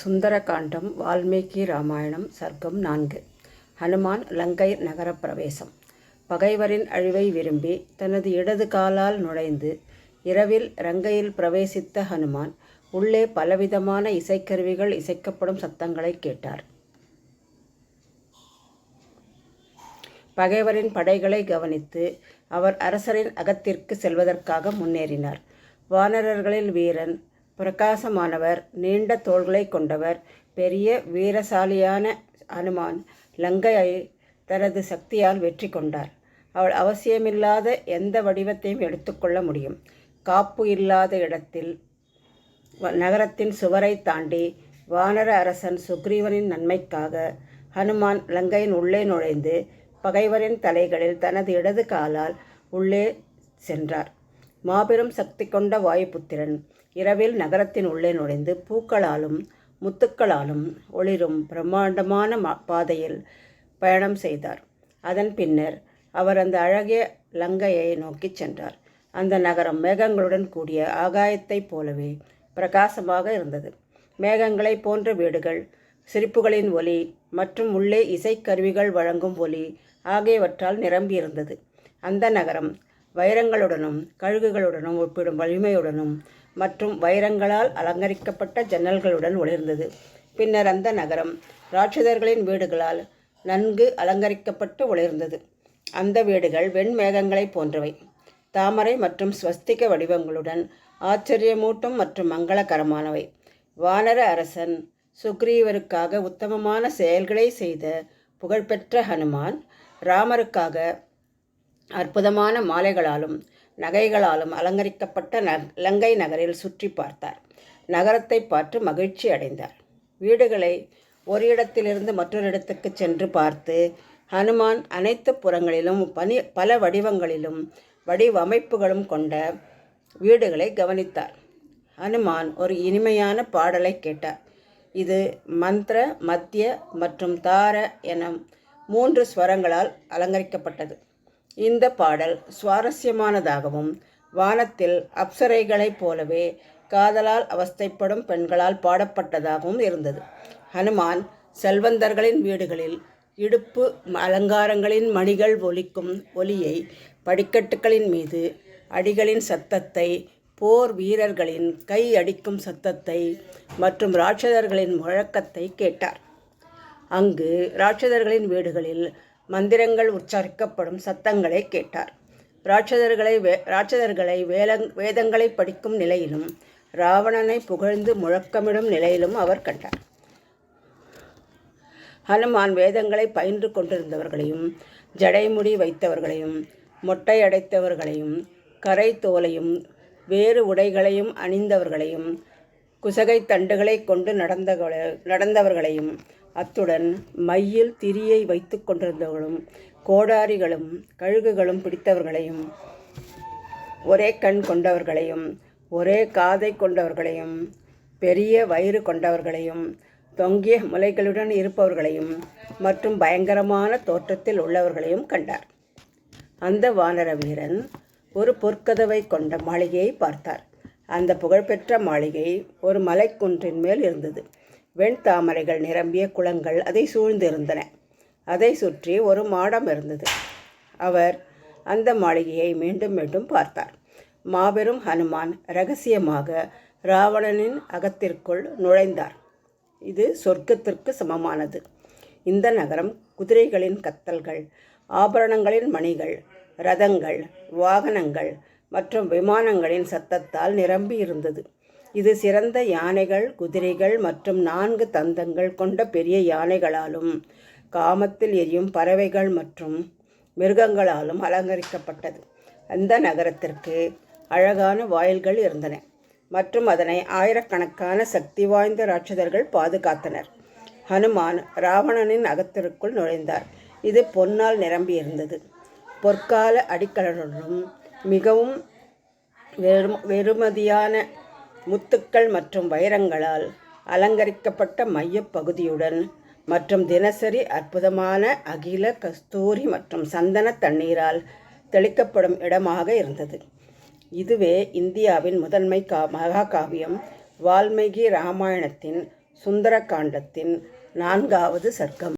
சுந்தரகாண்டம் வால்மீகி ராமாயணம் சர்க்கம் நான்கு. ஹனுமான் லங்கை நகர பிரவேசம் பகைவரின் அழிவை விரும்பி தனது இடது காலால் நுழைந்து இரவில் ரங்கையில் பிரவேசித்த ஹனுமான் உள்ளே பலவிதமான இசைக்கருவிகள் இசைக்கப்படும் சத்தங்களை கேட்டார். பகைவரின் படைகளை கவனித்து அவர் அரசரின் அகத்திற்கு செல்வதற்காக முன்னேறினார். வானரர்களில் வீரன் பிரகாசமானவர் நீண்ட தோள்களை கொண்டவர் பெரிய வீரசாலியான அனுமான் லங்கையை தனது சக்தியால் வெற்றி கொண்டார். அவள் அவசியமில்லாத எந்த வடிவத்தையும் எடுத்துக்கொள்ள முடியும். காப்பு இல்லாத இடத்தில் நகரத்தின் சுவரை தாண்டி வானர அரசன் சுக்ரீவனின் நன்மைக்காக ஹனுமான் லங்கையின் உள்ளே நுழைந்து பகைவரின் தலைகளில் தனது இடது காலால் உள்ளே சென்றார். மாபெரும் சக்தி கொண்ட வாயுபுத்திரன். இரவில் நகரத்தின் உள்ளே நுழைந்து பூக்களாலும் முத்துக்களாலும் ஒளிரும் பிரம்மாண்டமான பாதையில் பயணம் செய்தார். அதன் பின்னர் அவர் அந்த அழகிய லங்கையை நோக்கிச் சென்றார். அந்த நகரம் மேகங்களுடன் கூடிய ஆகாயத்தைப் போலவே பிரகாசமாக இருந்தது. மேகங்களைப் போன்ற வீடுகள் சிரிப்புகளின் ஒலி மற்றும் உள்ளே இசைக்கருவிகள் வழங்கும் ஒலி ஆகியவற்றால் நிரம்பியிருந்தது. அந்த நகரம் வைரங்களுடனும் கழுகுகளுடனும் ஒப்பிடும் வலிமையுடனும் மற்றும் வைரங்களால் அலங்கரிக்கப்பட்ட ஜன்னல்களுடன் ஒளிர்ந்தது. பின்னர் அந்த நகரம் ராட்சதர்களின் வீடுகளால் நன்கு அலங்கரிக்கப்பட்டு ஒளிர்ந்தது. அந்த வீடுகள் வெண்மேகங்களைப் போன்றவை. தாமரை மற்றும் ஸ்வஸ்திக வடிவங்களுடன் ஆச்சரியமூட்டும் மற்றும் மங்களகரமானவை. வானர அரசன் சுக்ரீவருக்காக உத்தமமான செயல்களை செய்த புகழ்பெற்ற ஹனுமான் ராமருக்காக அற்புதமான மாலைகளாலும் நகைகளாலும் அலங்கரிக்கப்பட்ட ந இலங்கை நகரில் சுற்றி பார்த்தார். நகரத்தை பார்த்து மகிழ்ச்சி அடைந்தார். வீடுகளை ஒரு இடத்திலிருந்து மற்றொரு இடத்துக்கு சென்று பார்த்து ஹனுமான் அனைத்து புறங்களிலும் பனி பல வடிவங்களிலும் வடிவமைப்புகளும் கொண்ட வீடுகளை கவனித்தார். ஹனுமான் ஒரு இனிமையான பாடலை கேட்டார். இது மந்திர மத்திய மற்றும் தார என மூன்று ஸ்வரங்களால் அலங்கரிக்கப்பட்டது. இந்த பாடல் சுவாரஸ்யமானதாகவும் வானத்தில் அப்சரைகளைப் போலவே காதலால் அவஸ்தைப்படும் பெண்களால் பாடப்பட்டதாகவும் இருந்தது. ஹனுமான் செல்வந்தர்களின் வீடுகளில் இடுப்பு அலங்காரங்களின் மணிகள் ஒலிக்கும் ஒலியை படிக்கட்டுகளின் மீது அடிகளின் சத்தத்தை போர் வீரர்களின் கை அடிக்கும் சத்தத்தை மற்றும் ராட்சதர்களின் முழக்கத்தை கேட்டார். அங்கு ராட்சதர்களின் வீடுகளில் மந்திரங்கள் உச்சரிக்கப்படும் சத்தங்களை கேட்டார். ராட்சதர்களை வே ராட்சதர்களை வேலங் வேதங்களை படிக்கும் நிலையிலும் ராவணனை புகழ்ந்து முழக்கமிடும் நிலையிலும் அவர் கண்டார். ஹனுமான் வேதங்களை பயின்று கொண்டிருந்தவர்களையும் ஜடைமுடி வைத்தவர்களையும் மொட்டை அடைத்தவர்களையும் கரை தோலையும் வேறு உடைகளையும் அணிந்தவர்களையும் குசகை தண்டுகளை கொண்டு நடந்த நடந்தவர்களையும் அத்துடன் மையில் திரியை வைத்து கொண்டிருந்தவர்களும் கோடாரிகளும் கழுகுகளும் பிடித்தவர்களையும் ஒரே கண் கொண்டவர்களையும் ஒரே காதை கொண்டவர்களையும் பெரிய வயிறு கொண்டவர்களையும் தொங்கிய முலைகளுடன் இருப்பவர்களையும் மற்றும் பயங்கரமான தோற்றத்தில் உள்ளவர்களையும் கண்டார். அந்த வானர வீரன் ஒரு பொற்கதவை கொண்ட மாளிகையை பார்த்தார். அந்த புகழ்பெற்ற மாளிகை ஒரு மலைக்குன்றின் மேல் இருந்தது. வெண்தாமரைகள் நிரம்பிய குளங்கள் அதை சூழ்ந்திருந்தன. அதை சுற்றி ஒரு மாடம் இருந்தது. அவர் அந்த மாளிகையை மீண்டும் மீண்டும் பார்த்தார். மாபெரும் ஹனுமான் ரகசியமாக ராவணனின் அகத்திற்குள் நுழைந்தார். இது சொர்க்கத்திற்கு சமமானது. இந்த நகரம் குதிரைகளின் கத்தல்கள் ஆபரணங்களின் மணிகள் ரதங்கள் வாகனங்கள் மற்றும் விமானங்களின் சத்தத்தால் நிரம்பி இருந்தது இது சிறந்த யானைகள் குதிரைகள் மற்றும் நான்கு தந்தங்கள் கொண்ட பெரிய யானைகளாலும் காமத்தில் எரியும் பறவைகள் மற்றும் மிருகங்களாலும் அலங்கரிக்கப்பட்டது. அந்த நகரத்திற்கு அழகான வாயில்கள் இருந்தன மற்றும் அதனை ஆயிரக்கணக்கான சக்தி வாய்ந்த ராட்சதர்கள் பாதுகாத்தனர். ஹனுமான் ராவணனின் அகத்திற்குள் நுழைந்தார். இது பொன்னால் நிரம்பியிருந்தது. பொற்கால அடிக்கலனுடனும் மிகவும் வெறு வெறுமதியான முத்துக்கள் மற்றும் வைரங்களால் அலங்கரிக்கப்பட்ட மையப்பகுதியுடன் மற்றும் தினசரி அற்புதமான அகில கஸ்தூரி மற்றும் சந்தன தண்ணீரால் தெளிக்கப்படும் இடமாக இருந்தது. இதுவே இந்தியாவின் முதன்மை கா மகாகாவியம் வால்மீகி ராமாயணத்தின் சுந்தரகாண்டத்தின் நான்காவது சர்க்கம்.